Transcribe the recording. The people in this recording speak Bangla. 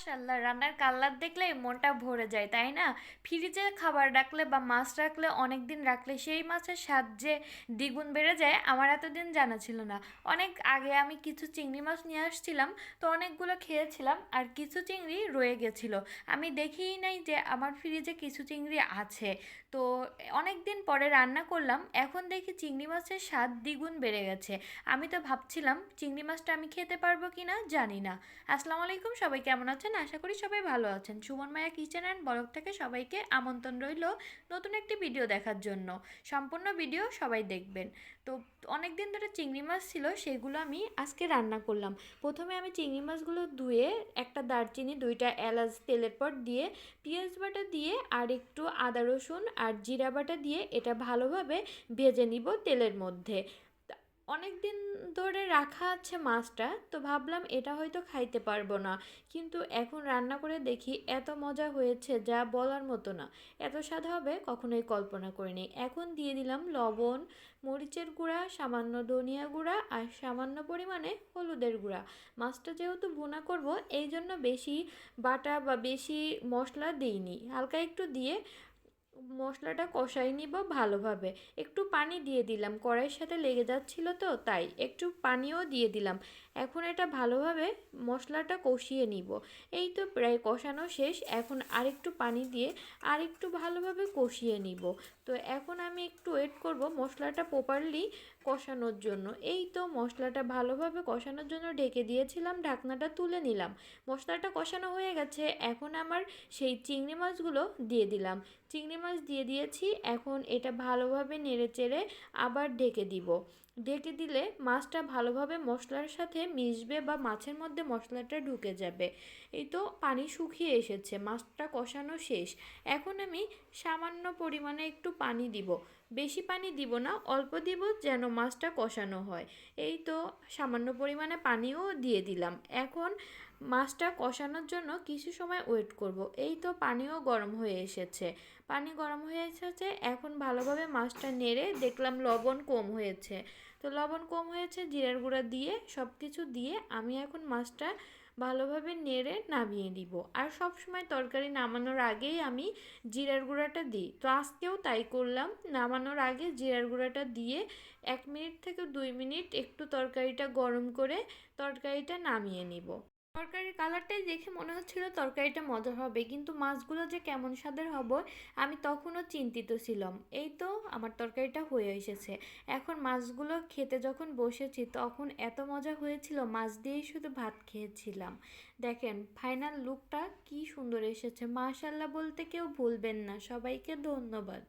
মাশাল্লাহ রান্নার কালার দেখলে মনটা ভরে যায়, তাই না? ফ্রিজে খাবার রাখলে বা মাছ রাখলে অনেক দিন রাখলে সেই মাছের স্বাদ যে দ্বিগুণ বেড়ে যায়, আমার এতদিন জানা ছিল না। অনেক আগে আমি কিছু চিংড়ি মাছ নিয়ে আসছিলাম, তো অনেকগুলো খেয়েছিলাম আর কিছু চিংড়ি রয়ে গেছিল। আমি দেখিই নাই যে আমার ফ্রিজে কিছু চিংড়ি আছে। তো অনেক দিন পরে রান্না করলাম, এখন দেখি চিংড়ি মাছের স্বাদ দ্বিগুণ বেড়ে গেছে। আমি তো ভাবছিলাম, চিংড়ি মাছটা আমি খেতে পারব কি না জানি না। আসসালামু আলাইকুম, সবাই কেমন আছেন? আশা করি সবাই ভালো আছেন। Suman Maya kitchen and blog থেকে সবাইকে আমন্ত্রণ রইল নতুন একটি ভিডিও দেখার জন্য। সম্পূর্ণ ভিডিও সবাই দেখবেন। তো অনেক দিন ধরে চিংড়ি মাছ ছিল, সেগুলো আমি আজকে রান্না করলাম। প্রথমে আমি চিংড়ি মাছগুলো ধুয়ে একটা দারচিনি, দুইটা এলাচ তেলের পর দিয়ে, পেঁয়াজ বাটা দিয়ে আর একটু আদা রসুন আর জিরা বাটা দিয়ে এটা ভালোভাবে ভেজে নিব তেলের মধ্যে। অনেক দিন ধরে রাখা আছে মাছটা, তো ভাবলাম এটা হয়তো খাইতে পারব না। কিন্তু এখন রান্না করে দেখি এত মজা হয়েছে যা বলার মতো না। এত স্বাদ হবে কখনোই কল্পনা করিনি। এখন দিয়ে দিলাম লবণ, মরিচের গুঁড়া, সামান্য ধনিয়া গুঁড়া আর সামান্য পরিমাণে হলুদের গুঁড়া। মাছটা যেহেতু ভুনা করব এই জন্য বেশি বাটা বা বেশি মশলা দিইনি। হালকা একটু দিয়ে মশলাটা কষাই নিব ভালোভাবে। একটু পানি দিয়ে দিলাম। কড়াইয়ের সাথে লেগে যাচ্ছিল তো, তাই একটু পানিও দিয়ে দিলাম। এখন এটা ভালোভাবে মশলাটা কষিয়ে নিব। এই তো প্রায় কষানো শেষ। এখন আরেকটু পানি দিয়ে আরেকটু ভালোভাবে কষিয়ে নিব। তো এখন আমি একটু ওয়েট করব মশলাটা প্রপারলি কষানোর জন্য। এই তো মশলাটা ভালোভাবে কষানোর জন্য ঢেকে দিয়েছিলাম, ঢাকনাটা তুলে নিলাম। মশলাটা কষানো হয়ে গেছে। এখন আমার সেই চিংড়ি মাছগুলো দিয়ে দিলাম। চিংড়ি মাছ দিয়ে দিয়েছি। এখন এটা ভালোভাবে নেড়ে চেড়ে আবার ঢেকে দিব। ঢেকে দিলে মাছটা ভালোভাবে মশলার সাথে মিশবে বা মাছের মধ্যে মশলাটা ঢুকে যাবে। এই তো পানি শুকিয়ে এসেছে, মাছটা কষানো শেষ। এখন আমি সামান্য পরিমাণে একটু পানি দিব। বেশি পানি দিব না, অল্প দিব যেন মাছটা কষানো হয়। এই তো সামান্য পরিমাণে পানিও দিয়ে দিলাম। এখন মাছটা কষানোর জন্য কিছু সময় ওয়েট করব। এই তো পানিও গরম হয়ে এসেছে। পানি গরম হয়ে এসেছে, এখন ভালোভাবে মাছটা নেড়ে দেখলাম লবণ কম হয়েছে। তো লবণ কম হয়েছে, জিরার গুঁড়া দিয়ে সব কিছু দিয়ে আমি এখন মাছটা ভালোভাবে নেড়ে নামিয়ে দিব আর সব সময় তরকারি নামানোর আগেই আমি জিরার গুঁড়াটা দিই। তো আজকেও তাই করলাম। নামানোর আগে জিরার গুঁড়াটা দিয়ে এক মিনিট থেকে দুই মিনিট একটু তরকারিটা গরম করে তরকারিটা নামিয়ে নিব। তরকারির কালারটাই দেখে মনে হচ্ছিল তরকারিটা মজা হবে, কিন্তু মাছগুলো যে কেমন স্বাদের হবে আমি তখনও চিন্তিত ছিলাম। এই তো আমার তরকারিটা হয়ে এসেছে। এখন মাছগুলো খেতে যখন বসেছি তখন এত মজা হয়েছিল, মাছ দিয়েই শুধু ভাত খেয়েছিলাম। দেখেন, ফাইনাল লুকটা কি সুন্দর এসেছে। মাশাল্লাহ বলতে কেউ ভুলবেন না। সবাইকে ধন্যবাদ।